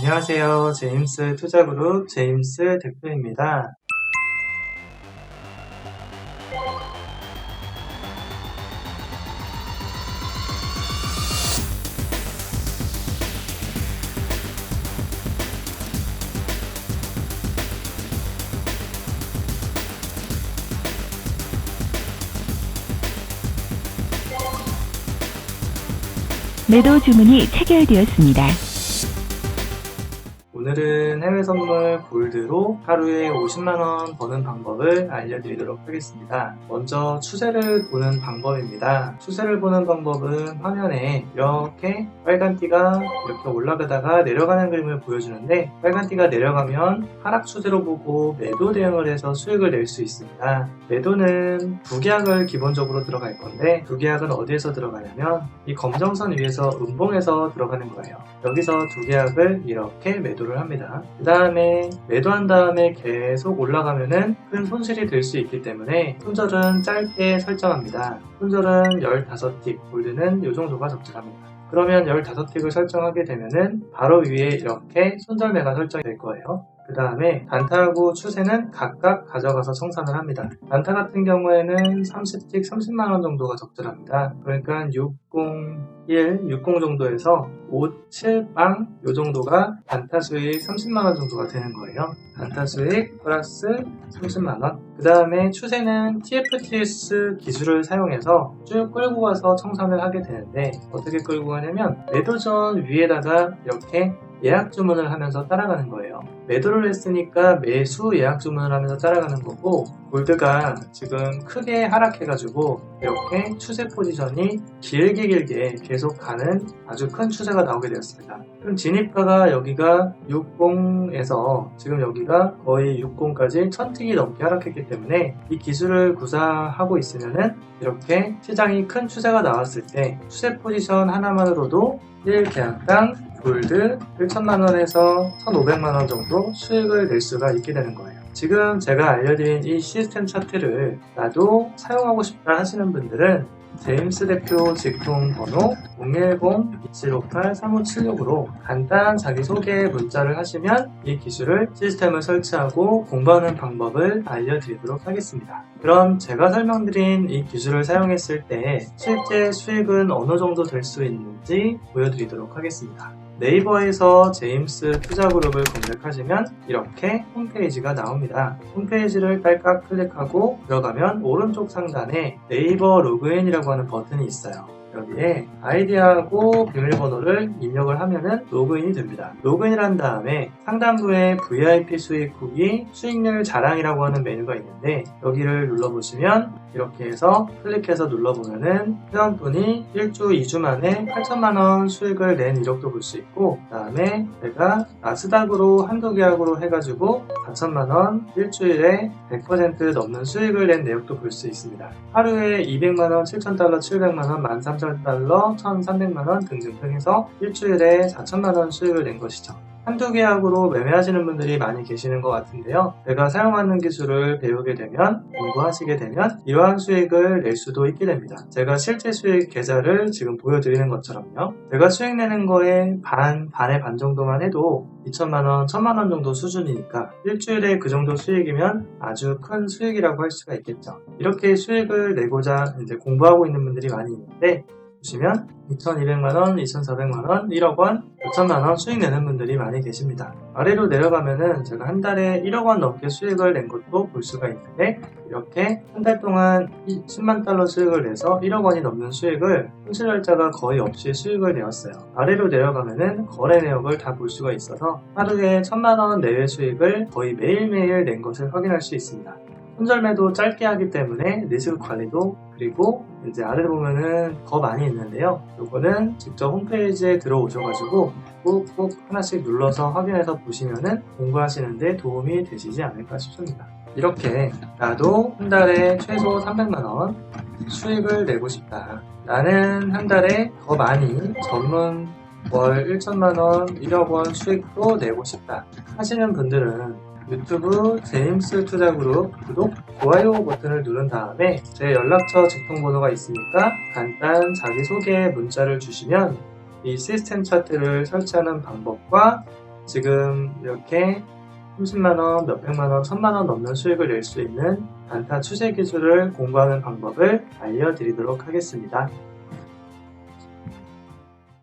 안녕하세요. 제임스 투자그룹 제임스 대표입니다. 매도 주문이 체결되었습니다. 오늘은 해외 선물 골드로 하루에 50만원 버는 방법을 알려드리도록 하겠습니다. 먼저 추세를 보는 방법입니다. 추세를 보는 방법은 화면에 이렇게 빨간 띠가 이렇게 올라가다가 내려가는 그림을 보여주는데 빨간 띠가 내려가면 하락 추세로 보고 매도 대응을 해서 수익을 낼 수 있습니다. 매도는 두 계약을 기본적으로 들어갈 건데 두 계약은 어디에서 들어가냐면 이 검정선 위에서 음봉에서 들어가는 거예요. 여기서 두 계약을 이렇게 매도를 합니다. 그 다음에 매도한 다음에 계속 올라가면은 큰 손실이 될 수 있기 때문에 손절은 짧게 설정합니다. 손절은 15틱, 골드는 이 정도가 적절합니다. 그러면 15틱을 설정하게 되면은 바로 위에 이렇게 손절매가 설정이 될 거예요. 그 다음에 단타하고 추세는 각각 가져가서 청산을 합니다. 단타 같은 경우에는 30틱 30만원 정도가 적절합니다. 그러니까 601, 60 정도에서 5, 7, 빵, 요 정도가 단타 수익 30만원 정도가 되는 거예요. 단타 수익 플러스 30만원. 그 다음에 추세는 TFTS 기술을 사용해서 쭉 끌고 가서 청산을 하게 되는데 어떻게 끌고 가냐면 매도전 위에다가 이렇게 예약 주문을 하면서 따라가는 거예요. 매도를 했으니까 매수 예약 주문을 하면서 따라가는 거고 골드가 지금 크게 하락해가지고 이렇게 추세 포지션이 길게 길게 계속 가는 아주 큰 추세가 나오게 되었습니다. 그럼 진입가가 여기가 60에서 지금 여기가 거의 60까지 1000틱이 넘게 하락했기 때문에 이 기술을 구사하고 있으면은 이렇게 시장이 큰 추세가 나왔을 때 추세 포지션 하나만으로도 1계약당 골드 1천만 원에서 1,500만 원 정도 수익을 낼 수가 있게 되는 거예요. 지금 제가 알려드린 이 시스템 차트를 나도 사용하고 싶다 하시는 분들은 제임스 대표 직통 번호 010-2758-3576으로 간단 자기소개 문자를 하시면 이 기술을 시스템을 설치하고 공부하는 방법을 알려드리도록 하겠습니다. 그럼 제가 설명드린 이 기술을 사용했을 때 실제 수익은 어느 정도 될 수 있는지 보여드리도록 하겠습니다. 네이버에서 제임스 투자그룹을 검색하시면 이렇게 홈페이지가 나옵니다. 홈페이지를 딸깍 클릭하고 들어가면 오른쪽 상단에 네이버 로그인이라고 하는 버튼이 있어요. 여기에 아이디하고 비밀번호를 입력을 하면은 로그인이 됩니다. 로그인을 한 다음에 상단부에 VIP 수익 후기 수익률 자랑이라고 하는 메뉴가 있는데 여기를 눌러보시면 이렇게 해서 클릭해서 눌러보면은 회원분이 1주, 2주 만에 8천만원 수익을 낸 이력도 볼 수 있고 그 다음에 제가 나스닥으로 한두 계약으로 해가지고 4천만원 일주일에 100% 넘는 수익을 낸 내역도 볼 수 있습니다. 하루에 200만원, 7천달러, 700만원, 13,000 달러, 1,300만원 등등등 해서 일주일에 4천만원 수익을 낸 것이죠. 한두 계약으로 매매하시는 분들이 많이 계시는 것 같은데요. 제가 사용하는 기술을 배우게 되면, 공부하시게 되면 이러한 수익을 낼 수도 있게 됩니다. 제가 실제 수익 계좌를 지금 보여드리는 것처럼요. 제가 수익 내는 거에 반, 반의 반 정도만 해도 2천만원, 1천만원 정도 수준이니까 일주일에 그 정도 수익이면 아주 큰 수익이라고 할 수가 있겠죠. 이렇게 수익을 내고자 이제 공부하고 있는 분들이 많이 있는데 보시면 2,200만원, 2,400만원, 1억원, 5천만원 수익 내는 분들이 많이 계십니다. 아래로 내려가면은 제가 한 달에 1억원 넘게 수익을 낸 것도 볼 수가 있는데 이렇게 한 달 동안 10만 달러 수익을 내서 1억원이 넘는 수익을 손실날짜가 거의 없이 수익을 내었어요. 아래로 내려가면은 거래 내역을 다 볼 수가 있어서 하루에 1천만원 내외 수익을 거의 매일매일 낸 것을 확인할 수 있습니다. 손절매도 짧게 하기 때문에 리스크 관리도 그리고 이제 아래로 보면은 더 많이 있는데요. 요거는 직접 홈페이지에 들어오셔가지고 꾹꾹 하나씩 눌러서 확인해서 보시면은 공부하시는데 도움이 되시지 않을까 싶습니다. 이렇게 나도 한 달에 최소 300만원 수익을 내고 싶다. 나는 한 달에 더 많이 전문 월 1천만원, 1억원 수익도 내고 싶다. 하시는 분들은 유튜브 제임스 투자그룹 구독, 좋아요 버튼을 누른 다음에 제 연락처 직통번호가 있으니까 간단 자기소개 문자를 주시면 이 시스템 차트를 설치하는 방법과 지금 이렇게 30만원, 몇백만원, 천만원 넘는 수익을 낼 수 있는 단타 추세 기술을 공부하는 방법을 알려드리도록 하겠습니다.